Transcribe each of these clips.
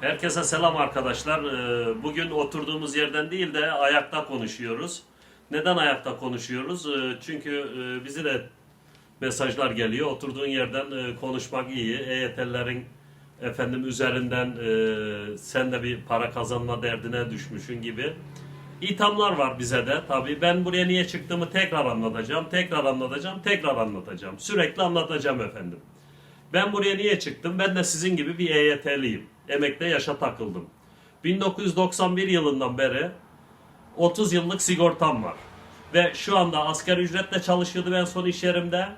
Herkese selam arkadaşlar. Ee, Bugün oturduğumuz yerden değil de ayakta konuşuyoruz. Neden ayakta konuşuyoruz? Ee, Çünkü e, bizi de mesajlar geliyor. Oturduğun yerden e, konuşmak iyi. EYT'lerin efendim üzerinden e, sen de bir para kazanma derdine düşmüşün gibi. İthamlar var bize de tabii. Ben buraya niye çıktığımı tekrar anlatacağım. Tekrar anlatacağım. Tekrar anlatacağım. Sürekli anlatacağım efendim. Ben buraya niye çıktım? Ben de sizin gibi bir EYT'liyim. Emekle yaşa takıldım. 1991 yılından beri 30 yıllık sigortam var. Ve şu anda asgari ücretle çalışıyordum en son iş yerimde.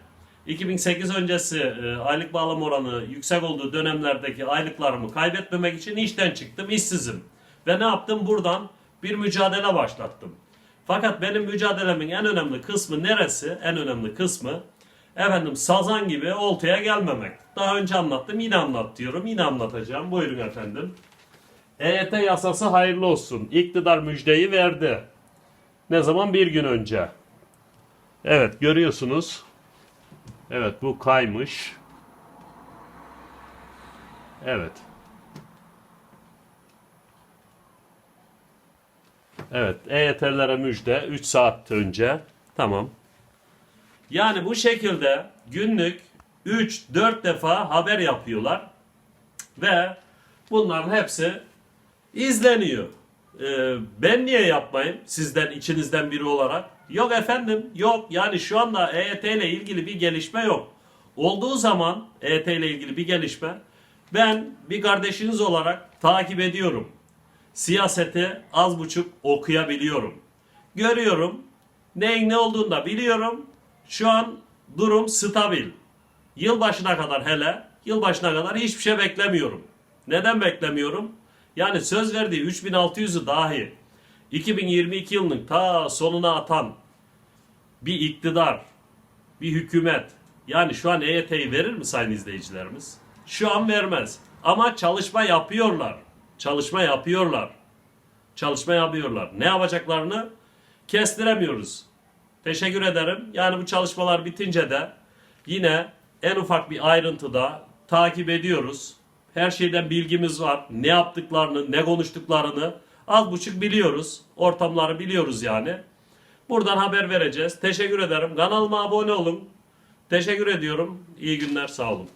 2008 öncesi e, aylık bağlam oranı yüksek olduğu dönemlerdeki aylıklarımı kaybetmemek için işten çıktım, işsizim. Ve ne yaptım? Buradan bir mücadele başlattım. Fakat benim mücadelemin en önemli kısmı neresi? En önemli kısmı efendim sazan gibi oltaya gelmemek. Daha önce anlattım, yine anlatıyorum, yine anlatacağım. Buyurun efendim. EYT yasası hayırlı olsun. İktidar müjdeyi verdi. Ne zaman? Bir gün önce. Evet görüyorsunuz. Evet bu kaymış. Evet. Evet EYT'lere müjde 3 saat önce. Tamam. Yani bu şekilde günlük 3-4 defa haber yapıyorlar. Ve bunların hepsi izleniyor. Ee, ben niye yapmayayım sizden içinizden biri olarak? Yok efendim yok. Yani şu anda EYT ile ilgili bir gelişme yok. Olduğu zaman EYT ile ilgili bir gelişme ben bir kardeşiniz olarak takip ediyorum. Siyaseti az buçuk okuyabiliyorum. Görüyorum. Neyin ne olduğunu da biliyorum. Şu an durum stabil. Yılbaşına kadar hele, yılbaşına kadar hiçbir şey beklemiyorum. Neden beklemiyorum? Yani söz verdiği 3600'ü dahi 2022 yılının ta sonuna atan bir iktidar, bir hükümet yani şu an EYT'yi verir mi sayın izleyicilerimiz? Şu an vermez. Ama çalışma yapıyorlar. Çalışma yapıyorlar. Çalışma yapıyorlar. Ne yapacaklarını kestiremiyoruz. Teşekkür ederim. Yani bu çalışmalar bitince de yine en ufak bir ayrıntıda takip ediyoruz. Her şeyden bilgimiz var. Ne yaptıklarını, ne konuştuklarını az buçuk biliyoruz. Ortamları biliyoruz yani. Buradan haber vereceğiz. Teşekkür ederim. Kanalıma abone olun. Teşekkür ediyorum. İyi günler. Sağ olun.